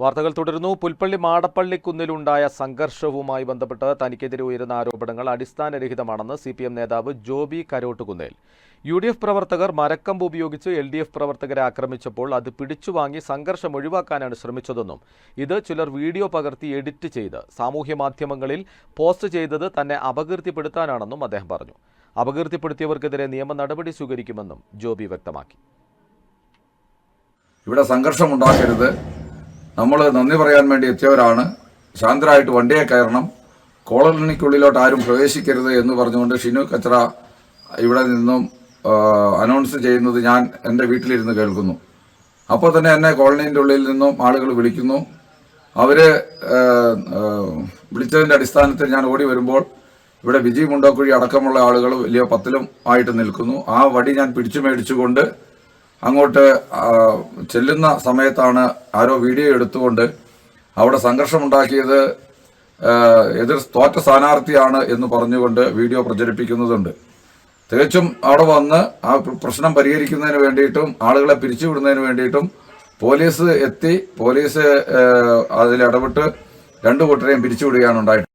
വാർത്തകൾ തുടരുന്നു. പുൽപ്പള്ളി മാടപ്പള്ളിക്കുന്നിലുണ്ടായ സംഘർഷവുമായി ബന്ധപ്പെട്ട് തനിക്കെതിരെ ഉയരുന്ന ആരോപണങ്ങൾ അടിസ്ഥാനരഹിതമാണെന്ന് സി പി എം നേതാവ് Joby Karottukunnel. U D F പ്രവർത്തകർ മരക്കമ്പ് ഉപയോഗിച്ച് എൽ ഡി എഫ് പ്രവർത്തകരെ ആക്രമിച്ചപ്പോൾ അത് പിടിച്ചുവാങ്ങി സംഘർഷം ഒഴിവാക്കാനാണ് ശ്രമിച്ചതെന്നും ഇത് ചിലർ വീഡിയോ പകർത്തി എഡിറ്റ് ചെയ്ത് സാമൂഹ്യ മാധ്യമങ്ങളിൽ പോസ്റ്റ് ചെയ്തത് തന്നെ അപകീർത്തിപ്പെടുത്താനാണെന്നും അദ്ദേഹം പറഞ്ഞു. അപകീർത്തിപ്പെടുത്തിയവർക്കെതിരെ നിയമ നടപടി സ്വീകരിക്കുമെന്നും ജോബി വ്യക്തമാക്കി. ഇവിടെ സംഘർഷമുണ്ടാക്കരുത്. നമ്മൾ നന്ദി പറയാൻ വേണ്ടി എത്തിയവരാണ്. ശാന്തരായിട്ട് വണ്ടിയെ കയറണം. കോളനിക്കുള്ളിലോട്ട് ആരും പ്രവേശിക്കരുത് എന്ന് പറഞ്ഞുകൊണ്ട് ഷിനു കച്ചറ ഇവിടെ നിന്നും അനൗൺസ് ചെയ്യുന്നത് ഞാൻ എന്റെ വീട്ടിലിരുന്ന് കേൾക്കുന്നു. അപ്പോൾ തന്നെ എന്നെ കോളനീന്റെ ഉള്ളിൽ നിന്നും ആളുകൾ വിളിക്കുന്നു. അവർ വിളിച്ചതിന്റെ അടിസ്ഥാനത്തിൽ ഞാൻ ഓടി വരുമ്പോൾ ഇവിടെ വിജയ് മുണ്ടോക്കുഴി അടക്കമുള്ള ആളുകൾ വലിയ പത്തിലും ആയിട്ട് നിൽക്കുന്നു. ആ വടി ഞാൻ പിടിച്ചു മേടിച്ചുകൊണ്ട് അങ്ങോട്ട് ചെല്ലുന്ന സമയത്താണ് ആരോ വീഡിയോ എടുത്തുകൊണ്ട് അവിടെ സംഘർഷമുണ്ടാക്കിയത് എതിർ തോറ്റ സ്ഥാനാർത്ഥിയാണ് എന്ന് പറഞ്ഞുകൊണ്ട് വീഡിയോ പ്രചരിപ്പിക്കുന്നതുണ്ട്. തികച്ചും അവിടെ വന്ന് ആ പ്രശ്നം പരിഹരിക്കുന്നതിന് വേണ്ടിയിട്ടും ആളുകളെ പിരിച്ചുവിടുന്നതിന് വേണ്ടിയിട്ടും പോലീസ് എത്തി പോലീസ് അതിലിടപെട്ട് രണ്ടു കൂട്ടരെയും പിരിച്ചുവിടുകയാണ് ഉണ്ടായിട്ടുള്ളത്